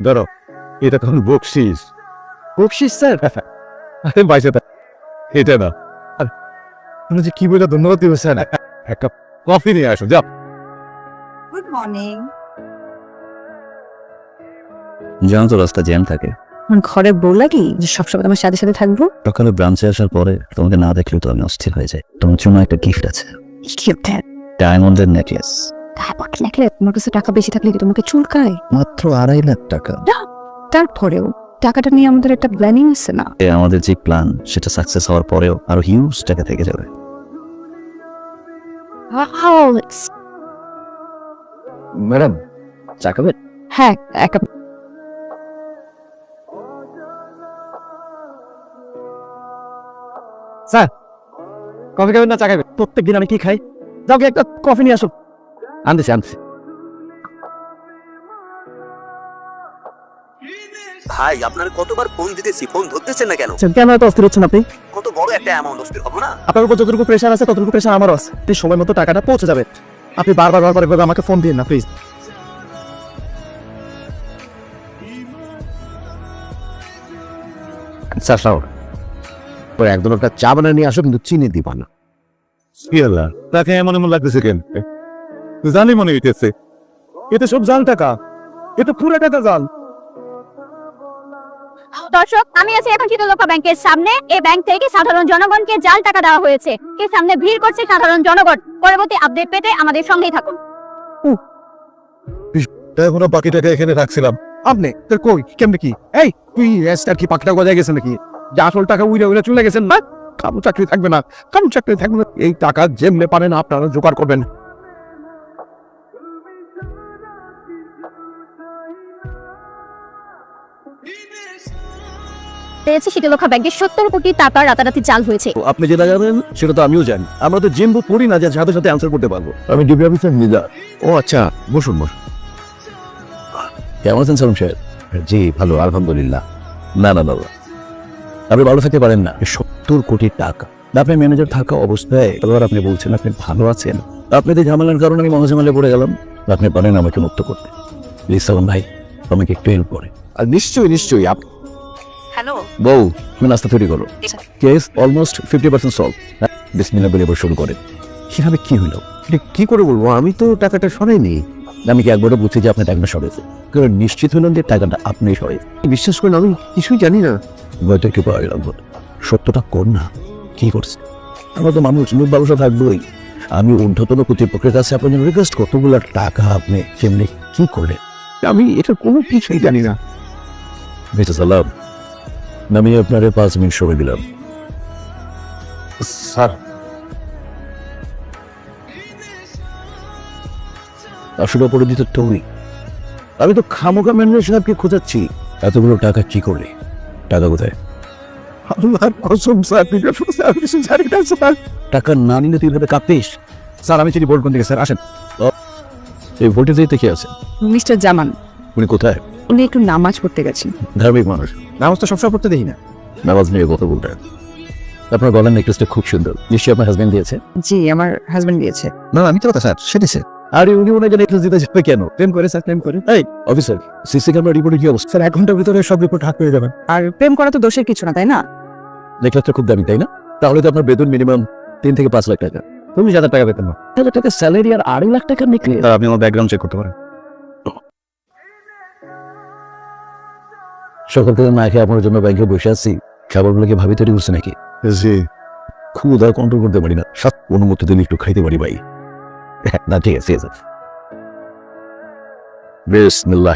ধরো এটা তখন বকশিস। বকশিস স্যার? আরে বাইসে থাক। এটা না। আপনি যে কি বলে ধন্যবাদ দিব স্যার। এক কাপ কফি নিয়ে আসো যাও। গুড মর্নিং জানো তো রাস্তা জ্যাম থাকে। আমার ঘরে বউ লাগি যে সবসময় তোমার সাথে সাথে থাকব? সকালে ব্রাঞ্চে আসার পরে তোমাকে না দেখলেও তো আমি অস্থির হয়ে যাই। তোমার জন্য একটা গিফট আছে। ডায়মন্ডের নেকলেস লাগলে তোমার কাছে টাকা বেশি থাকলে কি তোমাকে চুলকায়? মাত্র আড়াই লাখ টাকা। তারপরেও টাকাটা নিয়ে আমাদের একটা প্ল্যানিং আছে না? আমাদের যে প্ল্যান সেটা সাকসেস হওয়ার পরেও আরও হিউজ টাকা থেকে যাবে। ম্যাডাম চা খাবেন? হ্যাঁ এক কাপ। স্যার কফি খাবেন না চা খাবেন? প্রত্যেক আমি কি খাই? যাও গিয়ে একটা কফি নিয়ে আসো আনতেছি আনতেছি ভাই আপনার কতবার ফোন দিতেছি ফোন ধরতেছেন না কেন? স্যার, কেন এত অস্থির হচ্ছেন আপনি? কত বড় একটা অ্যামাউন্ট অস্থির হব না? আপনার উপর যতটুকু প্রেশার আছে ততটুকু প্রেশার আমারও আছে। আপনি সময় মতো টাকাটা পৌঁছে যাবে আপনি বারবার বারবার এভাবে আমাকে ফোন দিন না প্লিজ স্যার সাউর পরে একদম একটা চা বানিয়ে নিয়ে আসো কিন্তু চিনি দিবা না। কি তাকে এমন এমন লাগতেছে কেন? জানি মনে হইতেছে। এতে সব জাল টাকা। এটা পুরো টাকা জাল। দর্শক আমি আছি এখন শীতলক্ষা ব্যাংকের সামনে। এই ব্যাংক থেকে সাধারণ জনগণকে জাল টাকা দেওয়া হয়েছে। এর সামনে ভিড় করছে সাধারণ জনগণ পরবর্তী আপডেট পেতে আমাদের সঙ্গেই থাকুন। এখনও বাকি টাকা এখানে রাখছিলাম। আপনি তোর কই কেমনে কি? এই তুই এসটার কি পাকটা গজায় গেছে নাকি? যে আসল টাকা উইরা উইরা চলে গেছেন না? কারও চাকরি থাকবে না কারও চাকরি থাকবে না। এই টাকা যেমনে পারেন আপনারা জোগাড় করবেন। পেয়েছে শীতলক্ষা ব্যাংকের সত্তর কোটি টাকা রাতারাতি জাল হয়েছে। আপনি যেটা জানেন সেটা তো আমিও জানি। আমরা তো জিম্বু পড়ি না যে সাথে সাথে আনসার করতে পারব। আমি ডিবি অফিসার নিজা ও আচ্ছা। বসুন বসুন। কেমন আছেন সালাম সাহেব? জি ভালো আলহামদুলিল্লাহ। না না বাবা আপনি ভালো থাকতে পারেন না। সত্তর কোটি টাকা। আপনি ম্যানেজার থাকা অবস্থায় এবার আপনি বলছেন আপনি ভালো আছেন। আপনাদের ঝামেলার কারণে আমি মহাঝামেলায় পড়ে গেলাম আপনি পারেন আমাকে মুক্ত করতে। প্লিজ সালাম ভাই আমাকে একটু হেল্প করে। আর নিশ্চয়ই নিশ্চয়ই আপ হ্যালো? বউ তুমি নাস্তা তৈরি করো। Case almost fifty percent solve বিসমিল্লা বলে এবার শুরু করে। কীভাবে কি এটা কি করে বলব? আমি তো টাকাটা সরাইনি। আমি কি একবারও বুঝছি যে আপনার টাকাটা সরেছে কারণ নিশ্চিত হলেন যে টাকাটা আপনি সরেছে বিশ্বাস করেন আমি কিছুই জানি না। একটু পাওয়া লাগবে সত্যটা কর না? কি করছে? আমরা তো মানুষ মুখ ব্যবসা থাকবোই। আমি ঊর্ধ্বতন কর্তৃপক্ষের কাছে আপনার জন্য রিকোয়েস্ট কতগুলো টাকা আপনি সেমনি কি করলেন? আমি এটা কোনো কিছুই জানি না। মিস্টার সালাম আমি আপনার পাঁচ মিনিট সময় দিলাম। স্যার। আসলে অপরাধিত তুমি। আমি তো খামোকা ম্যানেজার সাহেবকে খোঁজাচ্ছি। এতগুলো টাকা কি করলে? টাকা কোথায়? আল্লাহর কসম স্যার বিগত কিছু জানি না স্যার। টাকা না নিলে তুই ভাবে কাঁপিস স্যার আমি চিনি বোর্ড কোন দিকে স্যার আসেন। এই ভোটে কি আছে মিস্টার জামান। উনি কোথায়? উনি একটু নামাজ পড়তে গেছেন। ধার্মিক মানুষ। নামাজ তো সবসময় পড়তে দেখি না। নামাজ নিয়ে কথা বলতে আপনার গলার নেকলেসটা খুব সুন্দর। নিশ্চয়ই আপনার হাজবেন্ড দিয়েছে? জি আমার হাজবেন্ড দিয়েছে। না আমি তো কথা স্যার সেটাছে আরে উনি ওনাকে নেকলেস দিতে যাবে কেন? প্রেম করে স্যার প্রেম করে। এই অফিসার সিসি ক্যামেরা রিপোর্টে কি অবস্থা? স্যার এক ঘণ্টার ভিতরে সব রিপোর্ট হাত পেয়ে যাবেন আর প্রেম করা তো দোষের কিছু না তাই না? নেকলেসটা খুব দামি তাই না? তাহলে তো আপনার বেতন মিনিমাম তিন থেকে পাঁচ লাখ টাকা। তুমি হাজার টাকা পেতেন না হাজার টাকা স্যালারি আর আড়াই লাখ টাকা নেকলেস আপনি আমার ব্যাকগ্রাউন্ড চেক করতে পারেন। সকাল থেকে না খেয়ে আপনার জন্য ব্যাংকে বসে আছি। ভাবি তৈরি করছে নাকি? জি। কন্ট্রোল করতে পারি না। সাত অনুমতি দিলে একটু খাইতে পারি ভাই। না ঠিক আছে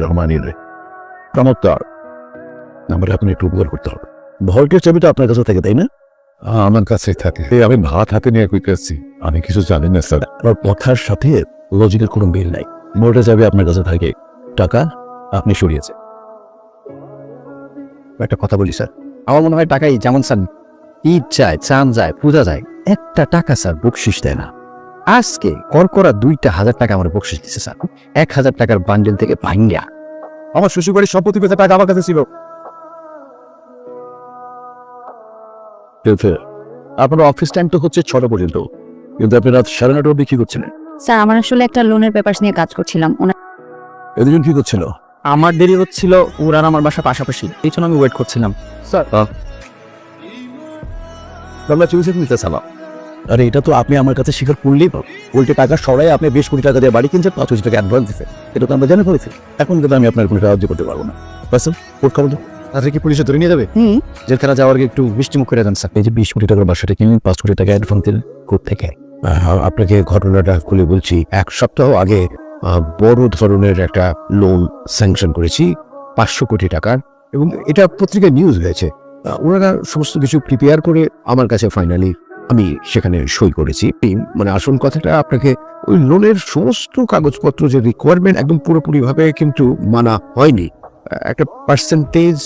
রহমান চমৎকার। আপনি একটু উপকার করতে হবে। ভল্টের চাবিটা আপনার কাছে থাকে তাই না? আমার কাছে থাকে। আমি ভাত হাতে নিয়ে কইতেছি। আমি কিছু জানি না স্যার। আমার কথার সাথে লজিকের কোনো মিল নাই। মোটে চাবি আপনার কাছে থাকে। টাকা আপনি সরিয়েছে একটা কথা বলি স্যার। আমার মনে হয় টাকাই যেমন স্যার ঈদ যায় চান যায় পূজা যায় একটা টাকা স্যার বকশিস দেয় না। আজকে করকরা দুইটা হাজার টাকা আমার বকশিস দিচ্ছে স্যার। এক হাজার টাকার বান্ডেল থেকে ভাঙ্গা আমার শ্বশুর বাড়ির সম্পত্তি পেতে টাকা আমার কাছে ছিল। আপনার অফিস টাইম তো হচ্ছে ছটা পর্যন্ত। কিন্তু আপনি রাত সাড়ে নটা অব্দি কি করছিলেন? স্যার আমার আসলে একটা লোনের পেপারস নিয়ে কাজ করছিলাম। ওনার এদিন কি করছিল? আমার দেরি হচ্ছিল ওর আর আমার বাসা পাশাপাশি। এই জন্য আমি ওয়েট করছিলাম। স্যার। আমরা চুরি নিতে চালাম আরে এটা তো আপনি আমার কাছে স্বীকার করলেই পাবেন উল্টে টাকা সরাই আপনি বিশ কোটি টাকা দিয়ে বাড়ি কিনছেন পাঁচ কোটি টাকা অ্যাডভান্স দিচ্ছেন এটা তো আমরা জেনে ফেলেছি। এখন কিন্তু আমি আপনার কোনো সাহায্য করতে পারব না। বাস কোর্ট খবর। তাদের কি পুলিশে ধরে নিয়ে যাবে? হুম। জেলখানা যাওয়ার আগে একটু মিষ্টি মুখ করে দেন স্যার। এই যে বিশ কোটি টাকার বাসাটা কিনলেন পাঁচ কোটি টাকা অ্যাডভান্স দিলেন কোর্ট থেকে। আপনাকে ঘটনাটা খুলে বলছি এক সপ্তাহ আগে বড় ধরনের একটা লোন স্যাংশন করেছি, পাঁচশো কোটি টাকার, এবং এটা পত্রিকায় নিউজ হয়েছে। ওনারা সমস্ত কিছু প্রিপেয়ার করে আমার কাছে ফাইনালি আমি সেখানে সই করেছি। মানে আসল কথাটা আপনাকে, ওই লোনের সমস্ত কাগজপত্র যে রিকোয়ারমেন্ট একদম পুরোপুরিভাবে কিন্তু মানা হয়নি। একটা পার্সেন্টেজ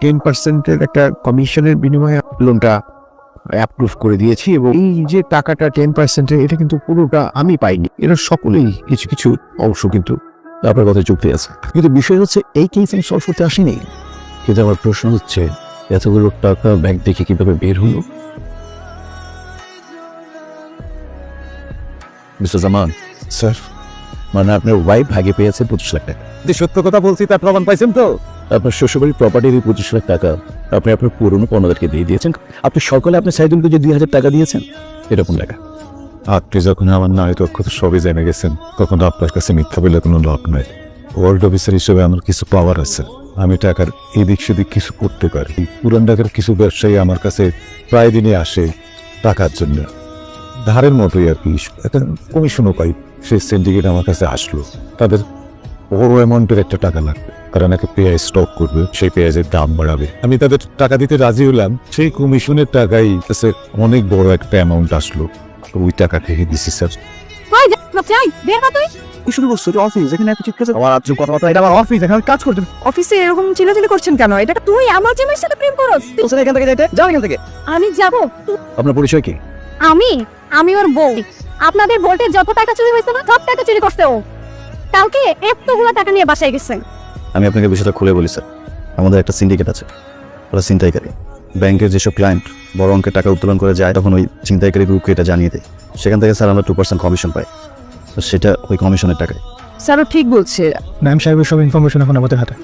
টেন পার্সেন্টের একটা কমিশনের বিনিময়ে লোনটা অ্যাপ্রুভ করে দিয়েছি এবং এই যে টাকাটা টেন পার্সেন্টের এটা কিন্তু পুরোটা আমি পাইনি। এরা সকলেই কিছু কিছু অংশ কিন্তু আপনার কথা চুক্তি আছে। কিন্তু বিষয় হচ্ছে, এই কেস আমি সলভ করতে আসিনি। কিন্তু আমার প্রশ্ন হচ্ছে, এতগুলো টাকা ব্যাংক থেকে কীভাবে বের হলো? মিস্টার জামান স্যার মানে আপনার ওয়াইফ ভাগে পেয়েছে পঁচিশ লাখ টাকা। যে সত্য কথা বলছি তার প্রমাণ পাইছেন তো? আপনার শ্বশুরবাড়ির প্রপার্টির এই পঁচিশ লাখ টাকা আপনি আপনার পুরনো পণ্যদেরকে দিয়ে দিয়েছেন। আপনি সকালে আপনার সাইদুলকে যে দুই হাজার টাকা দিয়েছেন। এরকম টাকা আপনি যখন আমার নারী দক্ষতা সবই জেনে গেছেন তখন আপনার কাছে মিথ্যা বলে কোনো লাভ নাই। ওয়ার্ল্ড অফিসার হিসেবে আমার কিছু পাওয়ার আছে। আমি টাকার এদিক সেদিক কিছু করতে পারি। পুরান ঢাকার কিছু ব্যবসায়ী আমার কাছে প্রায় দিনই আসে টাকার জন্য। ধারের মতোই আর কি। একটা কমিশনও পাই। সেই সিন্ডিকেট আমার কাছে আসলো। তাদের বড় অ্যামাউন্টের একটা টাকা লাগবে। তারা নাকি পেঁয়াজ স্টক করবে সেই পেঁয়াজের দাম বাড়াবে। আমি তাদের টাকা দিতে রাজি হলাম। সেই কমিশনের টাকাই কাছে অনেক বড় একটা অ্যামাউন্ট আসলো। ওই টাকা থেকে দিছি স্যার। কই যা চাই বের হা তুই। কি শুরু করছ? অফিস এখানে এত চিৎকার আমার আজকে এটা আমার অফিস এখানে কাজ করতে অফিসে এরকম চিলাচিলি করছেন কেন? এটা তুই আমার জামাইয়ের সাথে প্রেম করস। এখান থেকে যাইতে এখান থেকে। আমি যাব। আপনার পরিচয় কি? আমি? আমি ওর বউ। আপনাদের ভোল্টে যত টাকা চুরি হয়েছে না সব টাকা চুরি করছে ও। কালকে এতগুলো টাকা নিয়ে বাসায় গেছে। আমি আপনাকে বিষয়টা খুলে বলি স্যার। আমাদের একটা সিন্ডিকেট আছে। ওরা ছিনতাইকারী। ব্যাংকের যেসব ক্লায়েন্ট বড় অঙ্কের টাকা উত্তোলন করে যায় তখন ওই ছিনতাইকারী গ্রুপকে এটা জানিয়ে দেয়। সেখান থেকে স্যার আমরা টু পার্সেন্ট কমিশন পাই। তো সেটা ওই কমিশনের টাকায়। স্যারও ঠিক বলছে। ম্যাম সাহেবের সব ইনফরমেশন এখন আমাদের হাতে।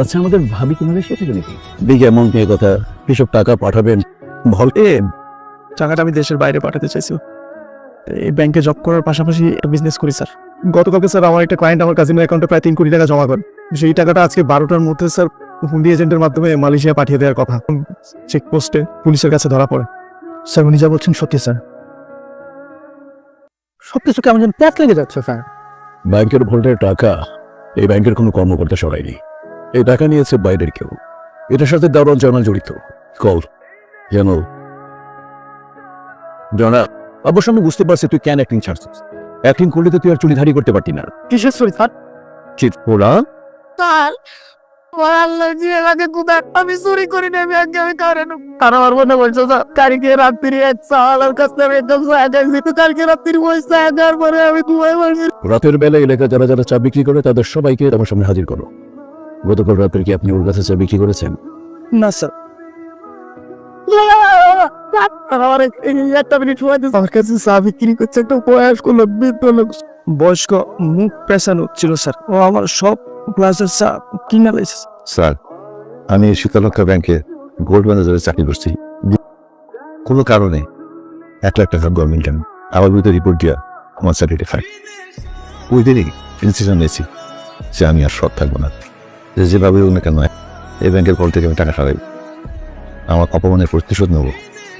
আচ্ছা আমাদের ভাবি কি মালয়েশিয়া থেকে নাকি? বিগ অ্যামাউন্ট নিয়ে কথা। এসব টাকা পাঠাবেন। ভল্টে টাকাটা আমি দেশের বাইরে পাঠাতে চাইছি। এই ব্যাংকে জব করার পাশাপাশি একটা বিজনেস করি স্যার। গতকালকে স্যার আমার একটা ক্লায়েন্ট আমার কাজিনের অ্যাকাউন্টে প্রায় তিন কোটি টাকা জমা করেন সেই টাকাটা আজকে বারোটার মধ্যে স্যার হুন্ডি এজেন্টের মাধ্যমে মালয়েশিয়া পাঠিয়ে দেওয়ার কথা। চেকপোস্টে পুলিশের কাছে ধরা পড়ে। স্যার উনি যা বলছেন সত্যি স্যার। সব কিছু কেমন যেন প্যাক লেগে যাচ্ছে স্যার। ব্যাংকের ভোল্টের টাকা এই ব্যাংকের কোনো কর্মকর্তা সরায়নি। এই টাকা নিয়েছে বাইরের কেউ। এটার সাথে দারুণ জামাল জড়িত। কল যেন জানা অবশ্য আমি বুঝতে পারছি তুই কেন অ্যাক্টিং ছাড়ছিস। অ্যাক্টিং করলে তো তুই আর চুরিধারি করতে পারতি না। কিসের সরি স্যার? চিত ওরা স্যার আমার আল্লাহ যে এলাকে কোথাও আমি চুরি করি না আমি আগে আমি কারণ তারা আমার মনে বলছে স্যার। কালকে রাত্রি এক সালার কাছ থেকে একদম তো কালকে রাত্রি পয়সা দেওয়ার পরে আমি দুয়াই মারছি রাতের বেলা এলাকা যারা যারা চা বিক্রি করে তাদের সবাইকে আমার সামনে হাজির করো। গতকাল রাত্রে কি আপনি ওর কাছে চা বিক্রি করেছেন? না স্যার। বয়স্ক মুখ পেছানো ছিল স্যার। ও আমার সব গ্লাসের চা কিনে লাইছে স্যার আমি শীতলক্ষা ব্যাংকে গোল্ড ম্যানেজারে চাকরি করছি। কোনো কারণে এক লাখ টাকা গভর্নমেন্ট আমার বিরুদ্ধে রিপোর্ট দিয়া আমার স্যালারি ফাইভ ওই দিনই ডিসিশন নিয়েছি যে আমি আর সৎ থাকব না। যে যেভাবে হোক না কেন এই ব্যাংকের কল থেকে আমি টাকা সরাই আমার অপমানের প্রতিশোধ নেব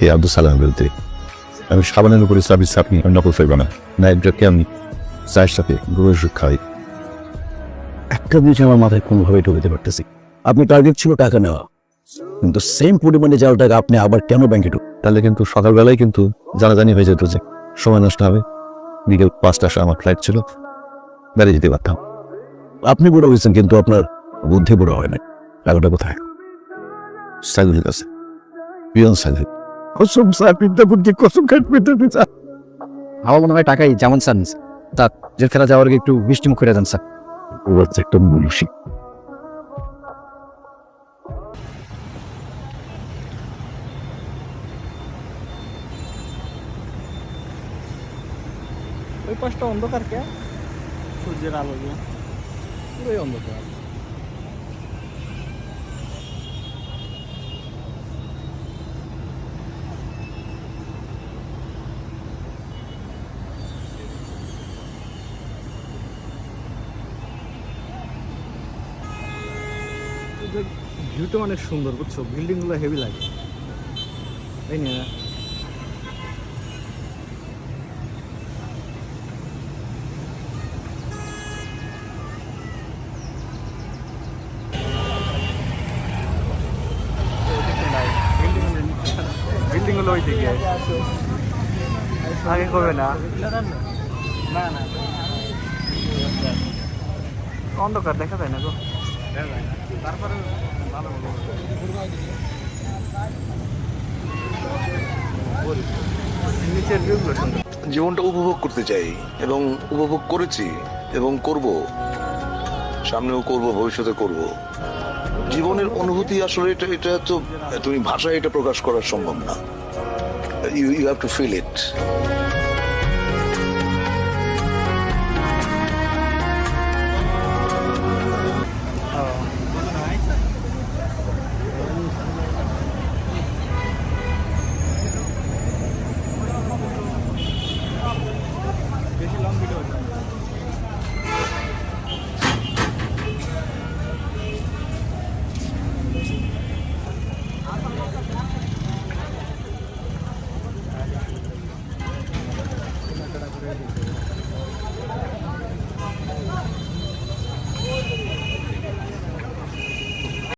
এই আব্দুল সালামের বিরুদ্ধে। আমি সাবানের উপরে সার্ভিস আপনি আমি নকল ফেলব না। নাইটকে আমি চায়ের সাথে সুখ খাওয়াই একটা জিনিস আমার মাথায় কোনোভাবে ঢুকতে পারতেছি। আপনি টার্গেট ছিল টাকা নেওয়া। কিন্তু সেম পরিমাণে যাওয়ার টাকা আপনি আবার কেন ব্যাংকে ঢুক তাহলে কিন্তু সকালবেলায় কিন্তু জানাজানি হয়ে যেত যে সময় নষ্ট হবে। বিকেল পাঁচটার সময় আমার ফ্লাইট ছিল। বেড়ে যেতে পারতাম। আপনি বড় হয়েছেন কিন্তু আপনার বুদ্ধি বড় হয় না টাকাটা কোথায়? সাইদুলের কাছে পিয়ন সাইদুল কসম স্যার বিদ্যা বুদ্ধি কসম আমার মনে হয় টাকাই যেমন স্যার। তা জেলখানা যাওয়ার আগে একটু মিষ্টি মুখ করে দেন স্যার। ও হচ্ছে একটা ওই পাশটা অন্ধকার কে? সূর্যের আলো দিয়ে পুরোই অন্ধকার। ভিউটা অনেক সুন্দর, বুঝছ? বিল্ডিংগুলো হেভি লাগে। তাই না? ওই দিকে না না না। অন্ধকার দেখা যায় না গো। তারপরে জীবনটা উপভোগ করতে চাই এবং উপভোগ করেছি এবং করব। সামনেও করব, ভবিষ্যতে করব। জীবনের অনুভূতি আসলে এটা এটা তো, তুমি ভাষায় এটা প্রকাশ করা সম্ভব না। You you have to feel it বেশি লং ভিডিও